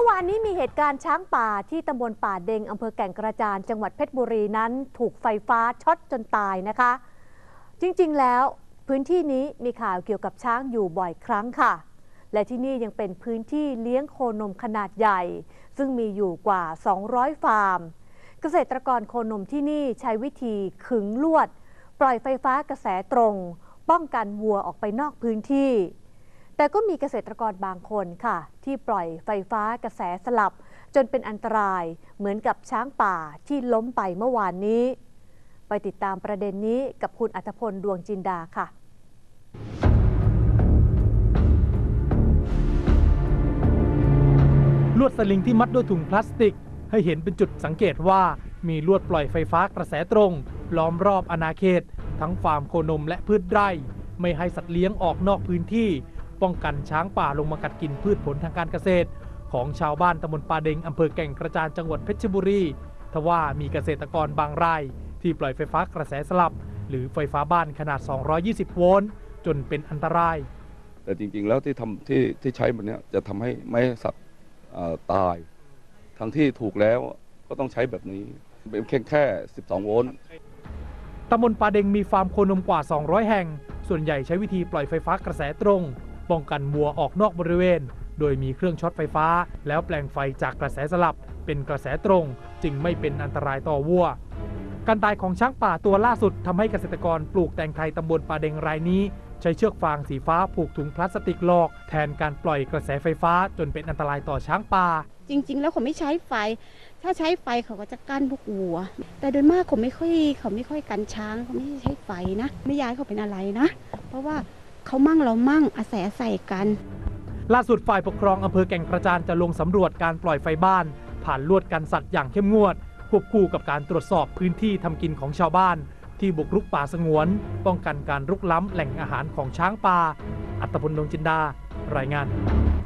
มื่อวานนี้มีเหตุการณ์ช้างป่าที่ตำบลป่าเดงอำเภอแก่งกระจานจังหวัดเพชรบุรีนั้น ถูกไฟฟ้าช็อตจนตายนะคะ จริงๆแล้วพื้นที่นี้มีข่าวเกี่ยวกับช้างอยู่บ่อยครั้งค่ะ และที่นี่ยังเป็นพื้นที่เลี้ยงโคนมขนาดใหญ่ ซึ่งมีอยู่กว่า 200 ฟาร์ม เกษตรกรโคนมที่นี่ใช้วิธีขึงลวด ปล่อยไฟฟ้ากระแสตรง ป้องกันวัวออกไปนอกพื้นที่ แต่ก็มีเกษตรกรบางคนค่ะ ที่ปล่อยไฟฟ้ากระแสสลับ จนเป็นอันตรายเหมือนกับช้างป่าที่ล้มไปเมื่อวานนี้ ไปติดตามประเด็นนี้กับคุณอัธพลดวงจินดาค่ะลวดสลิงที่มัดด้วยถุงพลาสติก ให้เห็นเป็นจุดสังเกตว่ามีลวดปล่อยไฟฟ้ากระแสตรง ล้อมรอบอาณาเขต ทั้งฟาร์มโคนมและพืชไร่ ไม่ให้สัตว์เลี้ยงออกนอกพื้นที่ ป้องกันช้างป่าลงมากัดกินพืชผลทางการเกษตร ของชาวบ้านตำบลป่าเดงอำเภอแก่งกระจานจังหวัดเพชรบุรีทว่ามีเกษตรกรบางราย ที่ปล่อยไฟฟ้ากระแสสลับ หรือไฟฟ้าบ้านขนาด 220 โวลต์จนเป็นอันตราย แต่จริงๆ แล้วที่ทำที่ที่ใช้แบบเนี้ยจะทำให้ไม่ให้สัตว์เอ่อตาย ทั้งที่ถูกแล้วก็ต้องใช้แบบนี้เป็นแค่แค่ 12 โวลต์ ตำบลป่าเด็งมีฟาร์มโคนมกว่า 200 แห่ง ส่วนใหญ่ใช้วิธีปล่อยไฟฟ้ากระแสตรง ป้องกันวัวออกนอกบริเวณ โดยมีเครื่องช็อตไฟฟ้า แล้วแปลงไฟจากกระแสสลับเป็นกระแสตรง จึงไม่เป็นอันตรายต่อวัว การตายของช้างป่าตัวล่าสุดทำให้เกษตรกรปลูกแตงไทยตำบลป่าเด็งรายนี้ ใช้เชือกฟางสีฟ้าผูกถุงพลาสติกหลอก แทนการปล่อยกระแสไฟฟ้าจนเป็นอันตรายต่อช้างป่า จริง ๆ แล้วเขาไม่ใช้ไฟ ถ้าใช้ไฟเขาก็จะกั้นพวกวัว แต่โดยมากเขาไม่ค่อยเขาไม่ค่อยกันช้างเขาไม่ใช้ไฟนะ ไม่ย้ายเขาเป็นอะไรนะ เพราะว่า เขามั่งเรามั่งอาศัยใส่กัน ล่าสุดฝ่ายปกครองอำเภอแก่งกระจานจะลงสำรวจการปล่อยไฟบ้าน ผ่านลวดกันสัตว์อย่างเข้มงวด ควบคู่กับการตรวจสอบพื้นที่ทำกินของชาวบ้าน ที่บุกรุกป่าสงวน ป้องกันการรุกล้ำแหล่งอาหารของช้างป่า อัตพลดวงจินดา รายงาน